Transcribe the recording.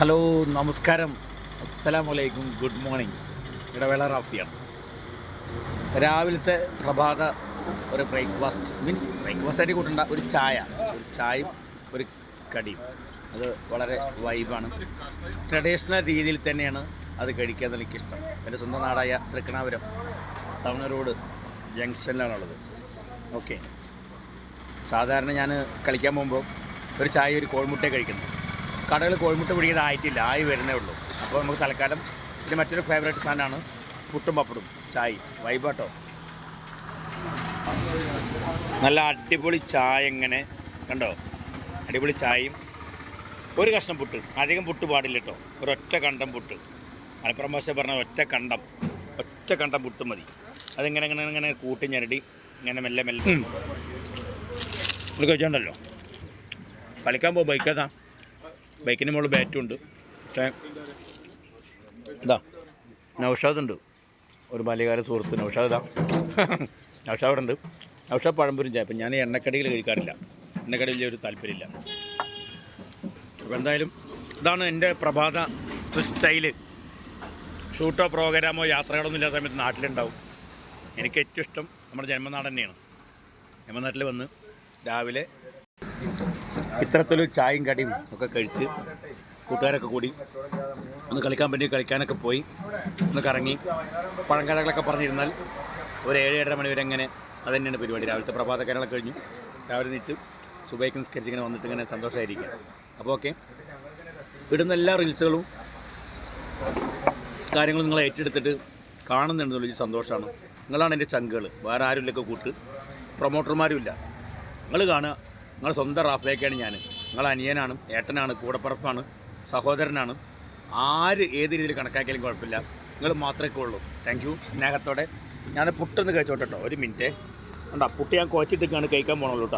Hello നമസ്കാരം. അസ്സലാമലൈക്കും. Good morning. ഇടവേള റാഫിയാണ്. രാവിലത്തെ പ്രഭാത ഒരു ബ്രേക്ക്ഫാസ്റ്റ് മീൻസ് ബ്രേക്ക്ഫാസ്റ്റ് ആയിട്ട് കൂട്ടണ്ട ഒരു ചായ. ഒരു ചായയും ഒരു കടിയും. അത് വളരെ വൈബാണ്. ട്രഡീഷണൽ രീതിയിൽ തന്നെയാണ് അത് കഴിക്കാൻ എനിക്കിഷ്ടം. എന്റെ സ്വന്തം നാടായ തൃക്കണാപുരം ടൗൺ റോഡ് ജംഗ്ഷനിലാണുള്ളത്. ഓക്കെ. സാധാരണ ഞാൻ കളിക്കാൻ പോകുമ്പോൾ ഒരു ചായ ഒരു കോഴിമുട്ടയെ കഴിക്കുന്നു കടകൾ കോഴിമുട്ട പിടിക്കുന്നതായിട്ടില്ല. ആയി വരുന്നേ ഉള്ളൂ. അപ്പോൾ നമുക്ക് തൽക്കാലം ഇത് മറ്റൊരു ഫേവറേറ്റ് സാധനമാണ്. പുട്ടും പപ്പടും ചായ വൈബാട്ടോ നല്ല അടിപൊളി ചായ എങ്ങനെ കണ്ടോ? അടിപൊളി ചായയും. ഒരു കഷ്ണം പുട്ട്. അധികം പുട്ട് പാടില്ല കേട്ടോ. ഒരൊറ്റ കണ്ടം പുട്ട്. മലപ്പുറം ഭാഷ പറഞ്ഞ ഒറ്റ കണ്ടം. ഒറ്റ കണ്ടം പുട്ട് മതി. അതിങ്ങനെ ഇങ്ങനെ ഇങ്ങനെ കൂട്ടി ഞരടി ഇങ്ങനെ മെല്ലെ മെല്ലെ. കഴിച്ചോണ്ടല്ലോ. കളിക്കാൻ പോകും ബൈക്കേതാ ബൈക്കിന് മുകളിൽ ബാറ്റും ഉണ്ട്. ഇതാ നൗഷാദ് ഉണ്ട്. ഒരു ബാല്യകാല സുഹൃത്ത് നൗഷാദ് ഇതാ. നൗഷാദ് ഇവിടെ ഉണ്ട്. നൗഷാദ് പഴംപൊരും ചായ. ഞാൻ എണ്ണക്കടിയിൽ കഴിക്കാറില്ല. എണ്ണക്കടിയിൽ ഒരു താല്പര്യമില്ല. അപ്പോൾ എന്തായാലും ഇതാണ് എന്റെ പ്രഭാത സ്റ്റൈൽ ഷൂട്ടോ പ്രോഗ്രാമോ യാത്രകളൊന്നും ഇല്ലാത്ത സമയത്ത് നാട്ടിലുണ്ടാവും. എനിക്ക് ഏറ്റവും ഇഷ്ടം നമ്മുടെ ജന്മനാട് തന്നെയാണ്. ജന്മനാട്ടിൽ വന്ന് രാവിലെ ഇത്തരത്തിലൊരു ചായയും കടിയും ഒക്കെ കഴിച്ച് കൂട്ടുകാരൊക്കെ കൂടി ഒന്ന് കളിക്കാൻ പറ്റി കളിക്കാനൊക്കെ പോയി ഒന്ന് കറങ്ങി. പഴങ്കടകളൊക്കെ പറഞ്ഞിരുന്നാൽ ഒരു ഏഴ് ഏഴര മണി വരെ അങ്ങനെ അത് തന്നെയാണ് പരിപാടി. രാവിലത്തെ പ്രഭാത കാര്യങ്ങളൊക്കെ കഴിഞ്ഞു രാവിലെ നീച്ച് സുബൈക്ക് നിസ്കരിച്ച് ഇങ്ങനെ വന്നിട്ട് ഇങ്ങനെ സന്തോഷമായിരിക്കുക അപ്പോൾ ഓക്കെ. ഇടുന്ന എല്ലാ റീൽസുകളും കാര്യങ്ങളും നിങ്ങൾ ഏറ്റെടുത്തിട്ട് കാണുന്നുണ്ടെന്നുള്ള ഒരു സന്തോഷമാണ്. നിങ്ങളാണ് എന്റെ ചങ്കുകൾ. വേറെ ആരുമില്ലൊക്കെ കൂട്ട്. പ്രൊമോട്ടർമാരും ഇല്ല. നിങ്ങൾ കാണുക. നിങ്ങൾ സ്വന്തം റാഫിലേക്കാണ് ഞാൻ. നിങ്ങൾ അനിയനാണ് ഏട്ടനാണ് കൂടപ്പറപ്പാണ് സഹോദരനാണ്. ആര് ഏത് രീതിയിൽ കണക്കാക്കിയാലും കുഴപ്പമില്ല. നിങ്ങൾ മാത്രമേ ഉള്ളൂ താങ്ക് യു സ്നേഹത്തോടെ ഞാൻ പുട്ടൊന്ന് കഴിച്ചോട്ടെ ഒരു മിനിറ്റ്. കണ്ടാ പുട്ട് ഞാൻ കോച്ചിട്ടൊക്കെയാണ് കഴിക്കാൻ പോകണുള്ളൂ കേട്ടോ.